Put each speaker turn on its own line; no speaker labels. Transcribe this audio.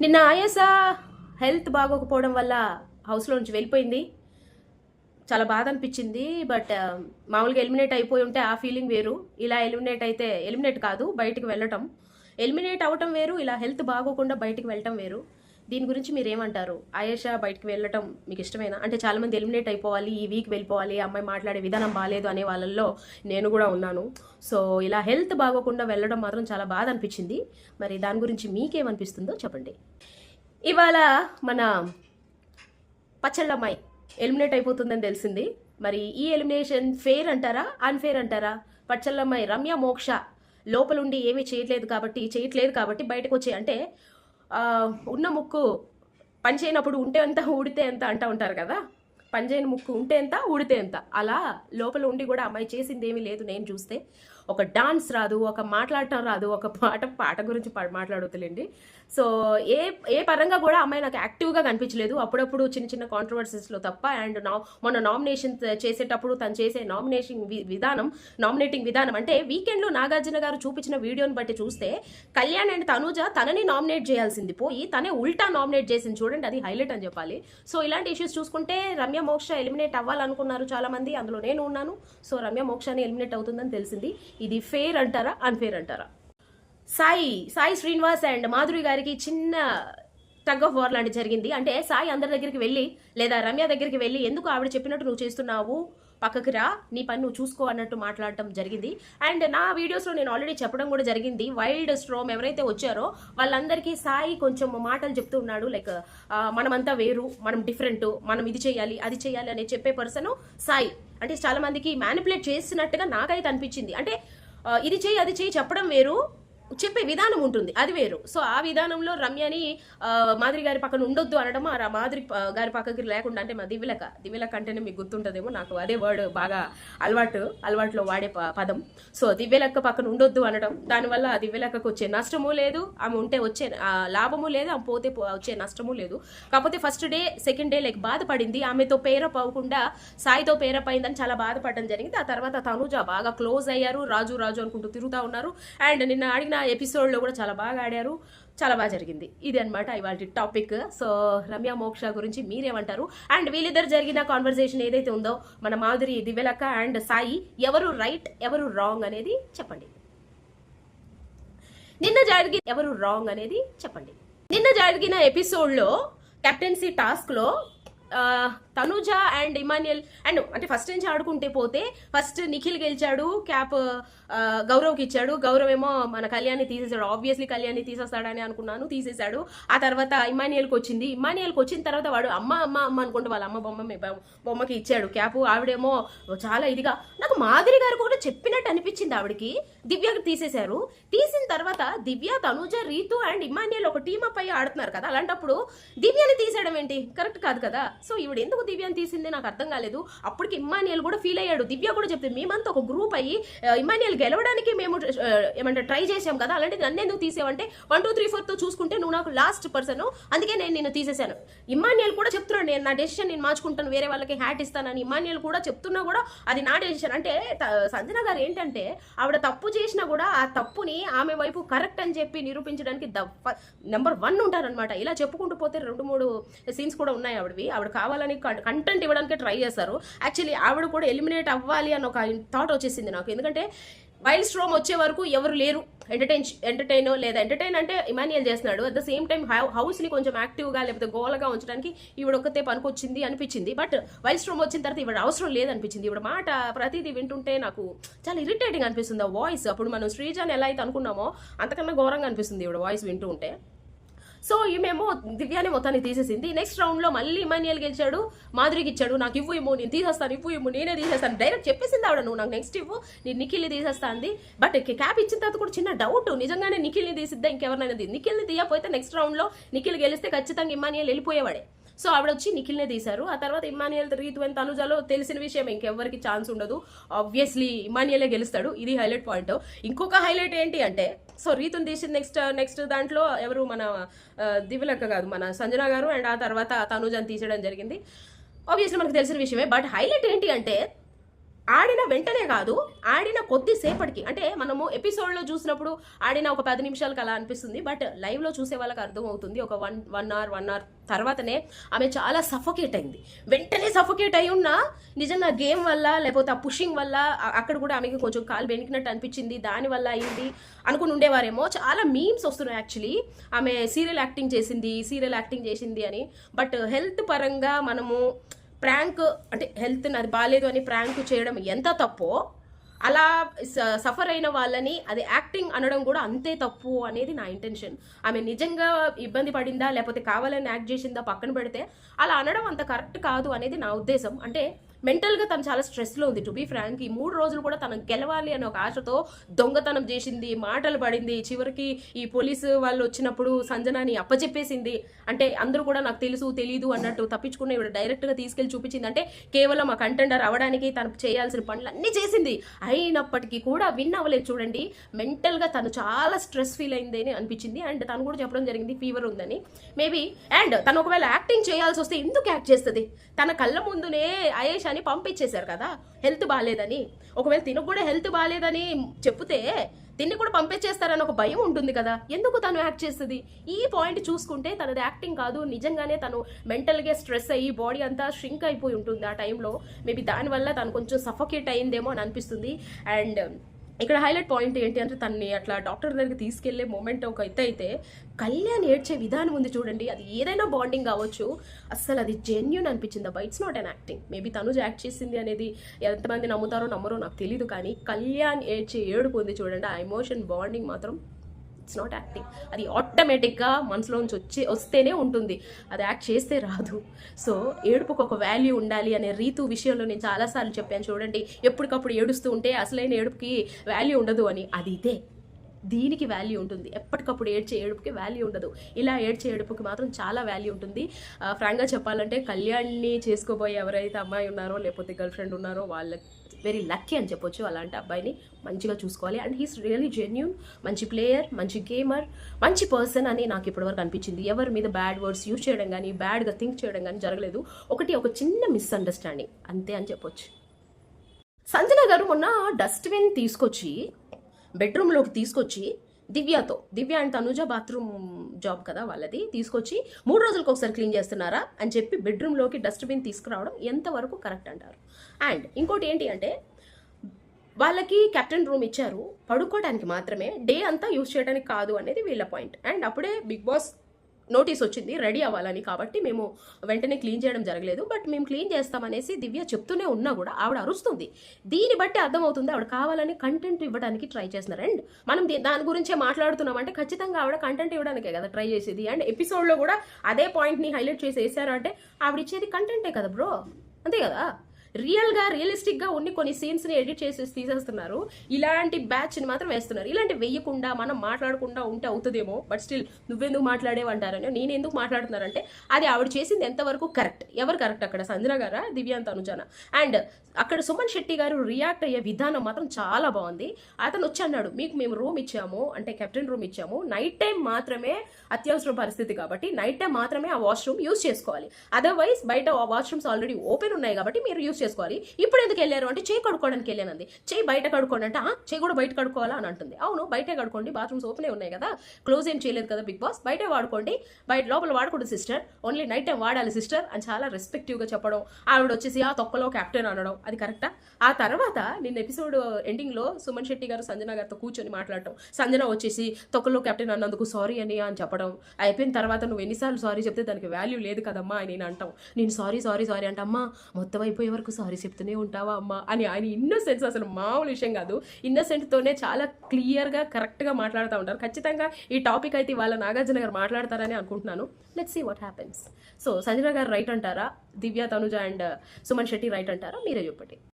నిన్న ఆయాస హెల్త్ బాగోకపోవడం వల్ల హౌస్లో నుంచి వెళ్ళిపోయింది. చాలా బాధ అనిపించింది బట్ మామూలుగా ఎలిమినేట్ అయిపోయి ఉంటే ఆ ఫీలింగ్ వేరు. ఇలా ఎలిమినేట్ అయితే ఎలిమినేట్ కాదు బయటికి వెళ్ళటం. ఎలిమినేట్ అవటం వేరు ఇలా హెల్త్ బాగోకుండా బయటికి వెళ్ళటం వేరు. దీని గురించి మీరు ఏమంటారు ఆయేషా బయటకు వెళ్ళటం మీకు ఇష్టమేనా అంటే చాలా మంది ఎలిమినేట్ అయిపోవాలి ఈ వీక్ వెళ్ళిపోవాలి ఆ అమ్మాయి మాట్లాడే విధానం బాగాలేదు అనే వాళ్ళల్లో నేను కూడా ఉన్నాను. సో ఇలా హెల్త్ బాగోకుండా వెళ్ళడం మాత్రం చాలా బాధ అనిపించింది. మరి దాని గురించి మీకేమనిపిస్తుందో చెప్పండి. ఇవాళ మన పచ్చళ్ళమ్మాయి ఎలిమినేట్ అయిపోతుందని తెలిసింది. మరి ఈ ఎలిమినేషన్ ఫేర్ అంటారా అన్ఫెయిర్ అంటారా? పచ్చళ్ళమ్మాయి రమ్య మోక్ష లోపలుండి ఏమీ చేయట్లేదు కాబట్టి చేయట్లేదు కాబట్టి బయటకు వచ్చే అంటే ఉన్న ముక్కు పని చేయనప్పుడు ఉంటే ఎంత ఊడితే ఎంత అంటా ఉంటారు కదా? పనిచేయని ముక్కు ఉంటే ఎంత ఉడితే ఎంత. అలా లోపల ఉండి కూడా అమ్మాయి చేసింది ఏమీ లేదు నేను చూస్తే. ఒక డాన్స్ రాదు ఒక మాట్లాడటం రాదు ఒక పాట పాట గురించి పా- మాట్లాడొద్దులేండి. సో ఏ ఏ పరంగా కూడా అమ్మాయి నాకు యాక్టివ్గా కనిపించలేదు. అప్పుడప్పుడు చిన్న చిన్న కాంట్రవర్సీస్లో తప్ప అండ్ నా మొన్న నామినేషన్ చేసేటప్పుడు తను చేసే నామినేషన్ విధానం నామినేటింగ్ విధానం అంటే వీకెండ్లో నాగార్జున గారు చూపించిన వీడియోని బట్టి చూస్తే కళ్యాణ్ అండ్ తనుజ తనని నామినేట్ చేయాల్సింది. పోయి తనే ఉల్టా నామినేట్ చేసింది. చూడండి అది హైలైట్ అని చెప్పాలి. సో ఇలాంటి ఇష్యూస్ చూసుకుంటే రమ్య మోక్ష ఎలిమినేట్ అవ్వాలనుకున్నారు చాలా మంది అందులో నేను ఉన్నాను. సో రమ్య మోక్షని ఎలిమినేట్ అవుతుందని తెలిసింది. ఇది ఫేర్ అంటారా అన్ఫేర్ అంటారా? సాయి సాయి శ్రీనివాస్ అండ్ మాధురి గారికి చిన్న టగ్ ఆఫ్ వార్ లాంటి జరిగింది. అంటే సాయి అందరి దగ్గరికి వెళ్ళి లేదా రమ్య దగ్గరికి వెళ్ళి ఎందుకు ఆవిడ చెప్పినట్టు నువ్వు చేస్తున్నావు? పక్కకి రా నీ పని నువ్వు చూసుకో అన్నట్టు మాట్లాడటం జరిగింది. అండ్ నా వీడియోస్లో నేను ఆల్రెడీ చెప్పడం కూడా జరిగింది. వైల్డ్ స్ట్రోమ్ ఎవరైతే వచ్చారో వాళ్ళందరికీ సాయి కొంచెం మాటలు చెప్తూ ఉన్నాడు. లైక్ మనమంతా వేరు మనం డిఫరెంట్ మనం ఇది చేయాలి అది చేయాలి అని చెప్పే పర్సన్ సాయి. అంటే చాలా మందికి మ్యానిపులేట్ చేసినట్టుగా నాకైతే అనిపించింది. అంటే ఇది చేయి అది చేయి చెప్పడం వేరు చెప్పే విధానం ఉంటుంది. అది వేరు. సో ఆ విధానంలో రమ్యని మాదిరి గారి పక్కన ఉండొద్దు అనడం ఆ మాదిరి గారి పక్కకి లేకుండా అంటే మా దివ్యలక. దివ్యలక అంటేనే మీకు గుర్తుంటుందేమో నాకు అదే వర్డ్ బాగా అలవాటు అలవాటులో వాడే ప- పదం. సో దివ్యలక్క పక్కన ఉండొద్దు అనడం దానివల్ల ఆ దివ్యలక్కకు వచ్చే నష్టము లేదు ఆమె ఉంటే వచ్చే లాభము లేదు ఆమె పోతే వచ్చే నష్టము లేదు. కాకపోతే first day second day like బాధపడింది ఆమెతో పేరప్ అవ్వకుండా సాయితో పేరప్ అయిందని చాలా బాధపడడం జరిగింది. ఆ తర్వాత తనుజ బాగా క్లోజ్ అయ్యారు రాజు రాజు అనుకుంటూ తిరుగుతూ ఉన్నారు. అండ్ నిన్న ఆడిన ఎపిసోడ్లో కూడా చాలా బాగా ఆడారు. చాలా బాగా జరిగింది. ఇది అనమాట ఇవాళ టాపిక్ సో రమ్య మోక్ష గురించి మీరేమంటారు? అండ్ వీళ్ళిద్దరు జరిగిన కాన్వర్సేషన్ ఏదైతే ఉందో మన మాధురి దివ్యలక్క అండ్ సాయి ఎవరు రైట్ ఎవరు రాంగ్ అనేది చెప్పండి. నిన్న జరిగి ఎవరు రాంగ్ అనేది చెప్పండి. నిన్న జరిగిన ఎపిసోడ్లో కెప్టెన్సీ టాస్క్లో తనుజ అండ్ ఇమాన్యుయల్ అండ్ అంటే ఫస్ట్ నుంచి ఆడుకుంటే పోతే ఫస్ట్ నిఖిల్ గెలిచాడు క్యాప్ గౌరవ్కి ఇచ్చాడు. గౌరవ్ ఏమో మన కళ్యాణ్ని తీసేసాడు ఆబ్వియస్లీ కళ్యాణ్ని తీసేస్తాడని అనుకున్నాను తీసేశాడు. ఆ తర్వాత ఇమాన్యుయల్కి వచ్చింది. ఇమాన్యుయల్కి వచ్చిన తర్వాత వాడు అమ్మ అమ్మ అమ్మ అనుకుంటే వాళ్ళ అమ్మ బొమ్మ బొమ్మకి ఇచ్చాడు క్యాప్. ఆవిడేమో చాలా ఇదిగా నాకు మాదిరి గారు కూడా చెప్పినట్టు అనిపించింది ఆవిడకి. దివ్యకి తీసేశారు. తీసిన తర్వాత దివ్య తనుజ రీతు అండ్ ఇమాన్యుయల్ ఒక టీమ్ అప్ అయ్యి ఆడుతున్నారు కదా. అలాంటప్పుడు దివ్యని తీసేయడం ఏంటి? కరెక్ట్ కాదు కదా. సో ఈవిడ ఎందుకు దివ్యని తీసింది నాకు అర్థం కాలేదు. అప్పటికి ఇమ్మానియల్ కూడా ఫీల్ అయ్యాడు. దివ్య కూడా చెప్తే మేమంతా ఒక గ్రూప్ అయ్యి ఇమ్మానియల్ గెలవడానికి మేము ఏమంటే ట్రై చేసాం కదా అలాంటిది నన్ను ఎందుకు తీసేవంటే వన్ టూ త్రీ ఫోర్తో చూసుకుంటే నువ్వు నాకు లాస్ట్ పర్సన్ అందుకే నేను నిన్ను తీసేశాను. ఇమ్మానియల్ కూడా చెప్తున్నాడు నేను నా డెసిషన్ నేను మార్చుకుంటాను వేరే వాళ్ళకి హ్యాట్ ఇస్తానని. ఇమాన్యుయల్ కూడా చెప్తున్నా కూడా అది నా డెసిషన్ అంటే సంజన గారు ఏంటంటే ఆవిడ తప్పు చేసినా కూడా ఆ తప్పుని ఆమె వైపు కరెక్ట్ అని చెప్పి నిరూపించడానికి నెంబర్ వన్ ఉంటారనమాట ఇలా చెప్పుకుంటూ పోతే రెండు మూడు సీన్స్ కూడా ఉన్నాయి ఆవిడవి. ఆవిడ కావాలని కంటెంట్ ఇవ్వడానికి ట్రై చేస్తారు యాక్చువల్లీ ఆవిడ కూడా ఎలిమినేట్ అవ్వాలి అని ఒక థాట్ వచ్చేసింది నాకు. ఎందుకంటే వైల్డ్ స్ట్రోమ్ వచ్చే వరకు ఎవరు లేరు. ఎంటర్టైన్ ఎంటర్టైన్ లేదా ఎంటర్టైన్ అంటే ఇమానియల్ చేస్తున్నాడు. అట్ ద సేమ్ టైం హౌస్ని కొంచెం యాక్టివ్గా లేకపోతే గోలగా ఉంచడానికి ఈవిడ ఒక్కతే పనికొచ్చింది అనిపించింది. బట్ వైల్డ్ స్ట్రోమ్ వచ్చిన తర్వాత ఇవిడ అవసరం లేదనిపించింది. ఇవిడ మాట ప్రతిదీ వింటుంటే నాకు చాలా ఇరిటేటింగ్ అనిపిస్తుంది ఆ వాయిస్ అప్పుడు మనం శ్రీజాన్ ఎలా అయితే అనుకున్నామో అంతకన్నా ఘోరంగా అనిపిస్తుంది ఇవిడ వాయిస్ వింటూ ఉంటే సో ఈమెమో దివ్యాని మొత్తాన్ని తీసేసింది. నెక్స్ట్ రౌండ్లో మళ్ళీ ఇమానియల్ గెలిచాడు. మాధురికి ఇచ్చాడు. నాకు ఇవ్వు ఇవ్వు నేను తీసేస్తాను ఇవ్వు ఇవ్వు నేనే తీసేస్తాను. డైరెక్ట్ చెప్పేసింది ఆవిడ నువ్వు నాకు నెక్స్ట్ ఇవ్వు నేను నిఖిల్ని తీసేస్తాంది. బట్ క్యాప్ ఇచ్చిన తర్వాత కూడా చిన్న డౌట్ నిజంగానే నిఖిల్ని తీసిద్దా? ఇంకెవరినైనా తీ నిఖిల్ని తీయకపోతే నెక్స్ట్ రౌండ్లో నిఖిల్ గెలిస్తే ఖచ్చితంగా ఇమానియల్ వెళ్ళిపోయేవాడే. సో ఆవిడ వచ్చి నిఖిల్నే తీశారు. ఆ తర్వాత ఇమానియల్ రీతు తనుజాలో తెలిసిన విషయం ఇంకెవ్వరికి ఛాన్స్ ఉండదు. ఆబ్వియస్లీ ఇమానియలే గెలుస్తాడు. ఇది హైలైట్ పాయింట్ ఇంకొక హైలైట్ ఏంటి అంటే సో రీతుని తీసిన నెక్స్ట్ నెక్స్ట్ దాంట్లో ఎవరు మన దివ్యలక్క కాదు మన సంజన గారు అండ్ ఆ తర్వాత తనుజని తీసేయడం జరిగింది. ఆబ్వియస్లీ మనకు తెలిసిన విషయమే బట్ హైలైట్ ఏంటి అంటే ఆడిన వెంటనే కాదు ఆడిన కొద్దిసేపటికి అంటే మనము ఎపిసోడ్లో చూసినప్పుడు ఆడిన ఒక పది నిమిషాలకు అలా అనిపిస్తుంది బట్ లైవ్లో చూసే వాళ్ళకి అర్థమవుతుంది ఒక one one hour one hour తర్వాతనే ఆమె చాలా సఫోకేట్ అయింది. వెంటనే సఫోకేట్ అయి ఉన్నా నిజంగా గేమ్ వల్ల లేకపోతే ఆ పుషింగ్ వల్ల అక్కడ కూడా ఆమెకి కొంచెం కాలు బెనికినట్టు అనిపించింది దాని వల్ల అయింది అనుకుని ఉండేవారేమో. చాలా మీమ్స్ వస్తున్నాయి యాక్చువల్లీ. ఆమె సీరియల్ యాక్టింగ్ చేసింది సీరియల్ యాక్టింగ్ చేసింది అని. బట్ హెల్త్ పరంగా మనము ప్రాంక్ అంటే హెల్త్ అది బాగాలేదు అని ప్రాంక్ చేయడం ఎంత తప్పో అలా స- సఫర్ అయిన వాళ్ళని అది యాక్టింగ్ అనడం కూడా అంతే తప్పు అనేది నా ఇంటెన్షన్. ఆమె నిజంగా ఇబ్బంది పడిందా లేకపోతే కావాలని యాక్ట్ చేసిందా పక్కన పెడితే అలా అనడం అంత కరెక్ట్ కాదు అనేది నా ఉద్దేశం. అంటే మెంటల్గా తను చాలా స్ట్రెస్లో ఉంది టు బీ ఫ్రాంక్ ఈ మూడు రోజులు కూడా తను గెలవాలి అనే ఒక ఆశతో దొంగతనం చేసింది మాటలు పడింది. చివరికి ఈ పోలీసు వాళ్ళు వచ్చినప్పుడు సంజనాని అప్పచెప్పేసింది అంటే అందరూ కూడా నాకు తెలుసు తెలీదు అన్నట్టు తప్పించుకున్న ఇవి డైరెక్ట్గా తీసుకెళ్ళి చూపించింది. అంటే కేవలం ఆ కంటెండర్ అవ్వడానికి తను చేయాల్సిన పనులన్నీ చేసింది. అయినప్పటికీ కూడా విన్ అవ్వలేదు చూడండి. మెంటల్గా తను చాలా స్ట్రెస్ ఫీల్ అయింది అని అనిపించింది. అండ్ తను కూడా చెప్పడం జరిగింది ఫీవర్ ఉందని. మేబీ అండ్ తను ఒకవేళ యాక్టింగ్ చేయాల్సి వస్తే ఎందుకు యాక్ట్ చేస్తుంది? తన కళ్ళ ముందునే అయేష్ అని పంపించేశారు కదా. హెల్త్ బాగాలేదని ఒకవేళ తినకు కూడా హెల్త్ బాగాలేదని చెప్తే తిన్ని కూడా పంపించేస్తారని ఒక భయం ఉంటుంది కదా. ఎందుకు తను యాక్ట్ చేస్తుంది? ఈ పాయింట్ చూసుకుంటే తనది యాక్టింగ్ కాదు. నిజంగానే తను మెంటల్గా స్ట్రెస్ అయ్యి బాడీ అంతా షింక్ అయిపోయి ఉంటుంది ఆ టైంలో. మేబీ దానివల్ల తను కొంచెం సఫోకేట్ అయిందేమో అని అనిపిస్తుంది. అండ్ ఇక్కడ హైలైట్ పాయింట్ ఏంటి అంటే తన్ని అట్లా డాక్టర్ దగ్గరికి తీసుకెళ్ళే మూమెంట్ ఒక ఎత్తు అయితే కళ్యాణ్ ఏడ్చే విధానం ఉంది చూడండి. అది ఏదైనా బాండింగ్ కావచ్చు. అస్సలు అది జెన్యున్ అనిపించింది అబ్బా. It's not an acting maybe తను యాక్ట్ చేసింది అనేది ఎంతమంది నమ్ముతారో నమ్మరో నాకు తెలియదు కానీ కళ్యాణ్ ఏడ్చే ఏడుపు ఉంది చూడండి. ఆ ఎమోషన్ బాండింగ్ మాత్రం ఇట్స్ నాట్ యాక్టింగ్ అది ఆటోమేటిక్గా మనసులోంచి వచ్చి వస్తేనే ఉంటుంది. అది యాక్ట్ చేస్తే రాదు. సో ఏడుపుకు ఒక వాల్యూ ఉండాలి అనే రీతు విషయంలో నేను చాలాసార్లు చెప్పాను. చూడండి ఎప్పటికప్పుడు ఏడుస్తూ ఉంటే అసలైన ఏడుపుకి వాల్యూ ఉండదు అని. అది ఇదే. దీనికి వాల్యూ ఉంటుంది. ఎప్పటికప్పుడు ఏడ్చే ఏడుపుకి వాల్యూ ఉండదు. ఇలా ఏడ్చే ఏడుపుకి మాత్రం చాలా వాల్యూ ఉంటుంది. ఫ్రాంక్గా చెప్పాలంటే కళ్యాణ్ని చేసుకోబోయే ఎవరైతే అమ్మాయి ఉన్నారో లేకపోతే గర్ల్ ఫ్రెండ్ ఉన్నారో వాళ్ళకి వెరీ లక్కీ అని చెప్పొచ్చు అలాంటి అబ్బాయిని మంచిగా చూసుకోవాలి. అండ్ హీస్ రియలీ జెన్యున్ మంచి ప్లేయర్ మంచి గేమర్ మంచి పర్సన్ అని నాకు ఇప్పటివరకు అనిపించింది. ఎవరి మీద బ్యాడ్ వర్డ్స్ యూజ్ చేయడం కానీ బ్యాడ్గా థింక్ చేయడం కానీ జరగలేదు. ఒకటి ఒక చిన్న మిస్అండర్స్టాండింగ్. అంతే అని చెప్పొచ్చు. సంజన గారు మొన్న డస్ట్బిన్ తీసుకొచ్చి బెడ్రూమ్లోకి తీసుకొచ్చి దివ్యతో Divya and Tanuja bathroom job కదా వాళ్ళది తీసుకొచ్చి మూడు రోజులకు ఒకసారి క్లీన్ చేస్తున్నారా అని చెప్పి బెడ్రూమ్లోకి డస్ట్బిన్ తీసుకురావడం ఎంతవరకు కరెక్ట్ అంటారు. అండ్ ఇంకోటి ఏంటి అంటే వాళ్ళకి కెప్టెన్ రూమ్ ఇచ్చారు పడుకోవడానికి మాత్రమే డే అంతా యూజ్ చేయడానికి కాదు అనేది వీళ్ళ పాయింట్. అండ్ అప్పుడే బిగ్ బాస్ నోటీస్ వచ్చింది రెడీ అవ్వాలని కాబట్టి మేము వెంటనే క్లీన్ చేయడం జరగలేదు. బట్ మేము క్లీన్ చేస్తామనేసి దివ్య చెప్తూనే ఉన్నా కూడా ఆవిడ అరుస్తుంది. దీన్ని బట్టి అర్థమవుతుంది ఆవిడ కావాలని కంటెంట్ ఇవ్వడానికి ట్రై చేస్తున్నారు. అండ్ మనం దాని గురించే మాట్లాడుతున్నాం అంటే ఖచ్చితంగా ఆవిడ కంటెంట్ ఇవ్వడానికే కదా ట్రై చేసేది. అండ్ ఎపిసోడ్లో కూడా అదే పాయింట్ని హైలైట్ చేసి వేసారు అంటే ఆవిడ ఇచ్చేది కంటెంటే కదా బ్రో అంతే కదా? రియల్గా రియలిస్టిక్గా ఉన్ని కొన్ని సీన్స్ని ఎడిట్ చేసి తీసేస్తున్నారు. ఇలాంటి బ్యాచ్ని మాత్రం వేస్తున్నారు. ఇలాంటి వెయ్యకుండా మనం మాట్లాడకుండా ఉంటే అవుతుందేమో బట్ స్టిల్ నువ్వెందుకు మాట్లాడేవంటారని నేను ఎందుకు మాట్లాడుతున్నారంటే అది ఆవిడ చేసింది ఎంతవరకు కరెక్ట్? ఎవరు కరెక్ట్ అక్కడ? సంజన గారా? దివ్యాంత అనుజన? అండ్ అక్కడ సుమన్ శెట్టి గారు రియాక్ట్ అయ్యే విధానం మాత్రం చాలా బాగుంది. అతను వచ్చి అన్నాడు మీకు మేము రూమ్ ఇచ్చాము అంటే కెప్టెన్ రూమ్ ఇచ్చాము. నైట్ టైం మాత్రమే అత్యవసర పరిస్థితి కాబట్టి నైట్ టైం మాత్రమే ఆ వాష్రూమ్ యూస్ చేసుకోవాలి. అదర్వైజ్ బయట ఆ వాష్రూమ్స్ ఆల్రెడీ ఓపెన్ ఉన్నాయి కాబట్టి మీరు యూస్ చేసుకోవాలి. ఇప్పుడు ఎందుకు వెళ్ళారు అంటే చేయి కడుక్కోవడానికి వెళ్ళానంది. చేయి బయట కడుక్కోండి అంటే "ఆ, చేయి కూడా బయట కడుక్కోవాలా? అని అంటుంది. అవును బయటే కడుక్కోండి. బాత్రూమ్స్ ఓపెనే ఉన్నాయి కదా. క్లోజ్ ఏం చేయలేదు కదా బిగ్ బాస్? బయటే వాడుకోండి. బయట లోపల వాడకూడదు సిస్టర్. ఓన్లీ నైట్ టైం వాడాలి సిస్టర్ అని చాలా రెస్పెక్టివ్గా చెప్పడం. ఆవిడ వచ్చేసి ఆ తొక్కలో క్యాప్టెన్ అనడం. అది కరెక్టా? ఆ తర్వాత నిన్న ఎపిసోడ్ ఎండింగ్లో సుమన్ శెట్టి గారు సంజన గారితో కూర్చొని మాట్లాడటం. సంజన వచ్చేసి తొక్కలో కెప్టెన్ అన్నందుకు సారీ అని అని చెప్పడం. అయిపోయిన తర్వాత నువ్వు ఎన్నిసార్లు సారీ చెప్తే దానికి వాల్యూ లేదు కదమ్మా అని నేను అంటాం. నేను సారీ సారీ సారీ అంటే అమ్మా మొత్తం అయిపోయే వరకు సారీ చెప్తూనే ఉంటావా అమ్మా? అని ఆయన ఇన్నోసెన్స్ అసలు మామూలు విషయం కాదు. ఇన్నోసెంట్తోనే చాలా క్లియర్గా కరెక్ట్గా మాట్లాడుతూ ఉంటారు. ఖచ్చితంగా ఈ టాపిక్ అయితే వాళ్ళ నాగార్జున గారు మాట్లాడతారని అనుకుంటున్నాను. Let's see what happens so Sanjana garu right అంటారా? దివ్య తనుజ అండ్ సుమన్ శెట్టి రైట్ అంటారా? మీరే చెప్పండి.